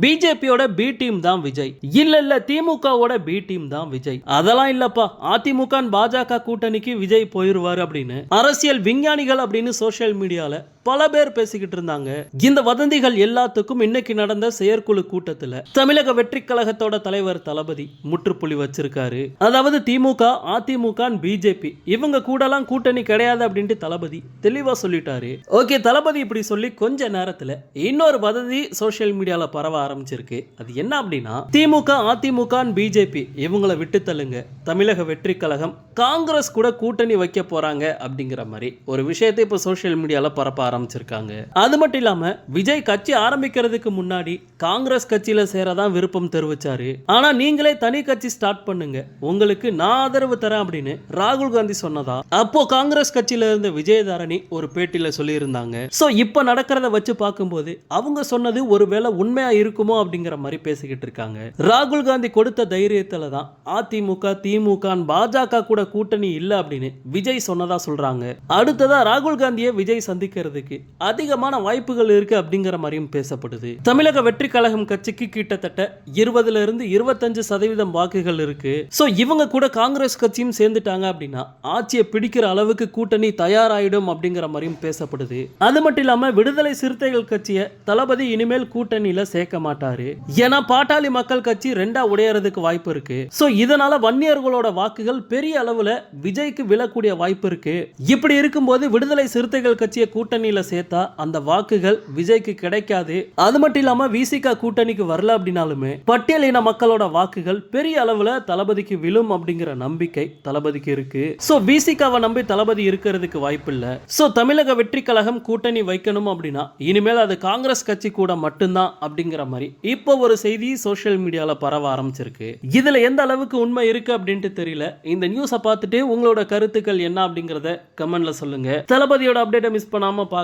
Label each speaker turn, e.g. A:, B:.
A: பிஜேபியோட B team தான் விஜய். இல்ல இல்ல திமுகவோட பி டீம் தான் விஜய். அதெல்லாம் இல்லப்பா. அதிமுக பாஜக கூட்டணிக்கு விஜய் போயிருவாரு அப்படின்னு. அரசியல் விஞ்ஞானிகள் அப்படின்னு சோசியல் மீடியால பல பேர் பேசிக்கிட்டு இருந்தாங்க. இந்த வதந்திகள் எல்லாத்துக்கும் இன்னைக்கு நடந்த செயற்குழு கூட்டத்துல தமிழக வெற்றி கழகத்தோட தலைவர் தளபதி முற்றுப்புள்ளி வச்சிருக்காரு. அதாவது திமுக அதிமுக பிஜேபி இவங்க கூடலாம் கூட்டணி கிடையாது அப்படின்ட்டு தளபதி தெளிவா சொல்லிட்டாரு. ஓகே தளபதி இப்படி சொல்லி கொஞ்ச நேரத்துல இன்னொரு வதந்தி சோஷியல் மீடியால பரவ ஆரம்பிச்சிருக்கு. அது என்ன அப்படின்னா திமுக அதிமுக பிஜேபி இவங்களை விட்டு தள்ளுங்க. தமிழக வெற்றி கழகம் காங்கிரஸ் கூட கூட்டணி வைக்க போறாங்க அப்படிங்கிற மாதிரி ஒரு விஷயத்தை இப்போ சோஷியல் மீடியால பரப்ப ஆரம்பிச்சிருக்காங்க. அது மட்டும் இல்லாம விஜய் கட்சி ஆரம்பிக்கிறதுக்கு முன்னாடி காங்கிரஸ் கட்சியில சேரதான் விருப்பம் தெரிவிச்சாரு. ஆனா நீங்களே தனி கட்சி ஸ்டார்ட் பண்ணுங்க. உங்களுக்கு நான் ஆதரவு தரேன் அப்படின்னு ராகுல் காந்தி சொன்னதா? அப்போ காங்கிரஸ் கட்சியில இருந்த விஜயதாரணி ஒரு பேட்டியில சொல்லியிருந்தாங்க. சோ இப்ப நடக்கிறத வச்சு பார்க்கும்போது அவங்க சொன்னது ஒருவேளை உண்மையா இருக்குமோ அப்படிங்கிற மாதிரி பேசிக்கிட்டு இருக்காங்க. ராகுல் காந்தி கொடுத்த தைரியத்துல தான் அதிமுக திமுக பாஜக கூட கூட்டணி இல்ல அப்படின்னு விஜய் சொன்னதா சொல்றாங்க. அடுத்ததா ராகுல் காந்தியை விஜய் சந்திக்கிறதுக்கு அதிகமான வாய்ப்புகள் இருக்கு அப்படிங்கிற மாதிரியும் பேசப்படுது. தமிழக வெற்றி கழகம் கட்சிக்கு கிட்டத்தட்ட இருபதுல இருந்து இருபத்தஞ்சு சதவீதம் வாக்குகள் இருக்கு. ஸோ இவங்க கூட காங்கிரஸ் கட்சியும் சேர்ந்துட்டாங்க அப்படின்னா ஆட்சியை பிடிக்கிற அளவுக்கு கூட்டணி தயாராயிடும் அப்படிங்கிற மாதிரியும் பேசப்படுது. அது மட்டும் இல்லாம விடுதலை சிறுத்தைகள் கட்சியை தளபதி இனிமேல் கூட்டணியில சேர்க்க மாட்டாரு. ஏன்னா பாட்டாளி மக்கள் கட்சி ரெண்டா உடையறதுக்கு வாய்ப்பு இருக்கு. ஸோ இதனால வன்னியர்களோட வாக்குகள் பெரிய அளவுல விஜய்க்கு விழக்கூடிய வாய்ப்பு இருக்கு. இப்படி இருக்கும்போது விடுதலை சிறுத்தைகள் கட்சியை கூட்டணியில் சேர்த்தா அந்த வாக்குகள் விஜய்க்கு கிடைக்காது. அது மட்டும் இல்லாம விசிகா கூட்டணிக்கு வரல அப்படின்னாலுமே பட்டியலின மக்களோட வாக்குகள் பெரிய அளவுல தளபதிக்கு விழும் அப்படிங்கிற நம்பிக்கை தளபதிக்கு இருக்கு. ஸோ விசிகாவை நம்பி தளபதி இருக்கிறதுக்கு வாய்ப்பு இல்லை. ஸோ தமிழக வெற்றி கழகம் கூட்டணி வைக்கணும் அப்படின்னா இனிமேல் அது காங்கிரஸ் கட்சி கூட மட்டும்தான் அப்படிங்கிற மாதிரி இப்போ ஒரு செய்தி சோஷியல் மீடியால பரவ ஆரம்பிச்சிருக்கு. இதுல எந்த அளவுக்கு உண்மை இருக்கு அப்படின்ட்டு தெரியல. இந்த நியூஸை பார்த்துட்டு உங்களோட கருத்துக்கள் என்ன அப்படிங்கறத கமெண்ட்ல சொல்லுங்க. தளபதியோட அப்டேட்டை மிஸ் பண்ணாம பார்க்க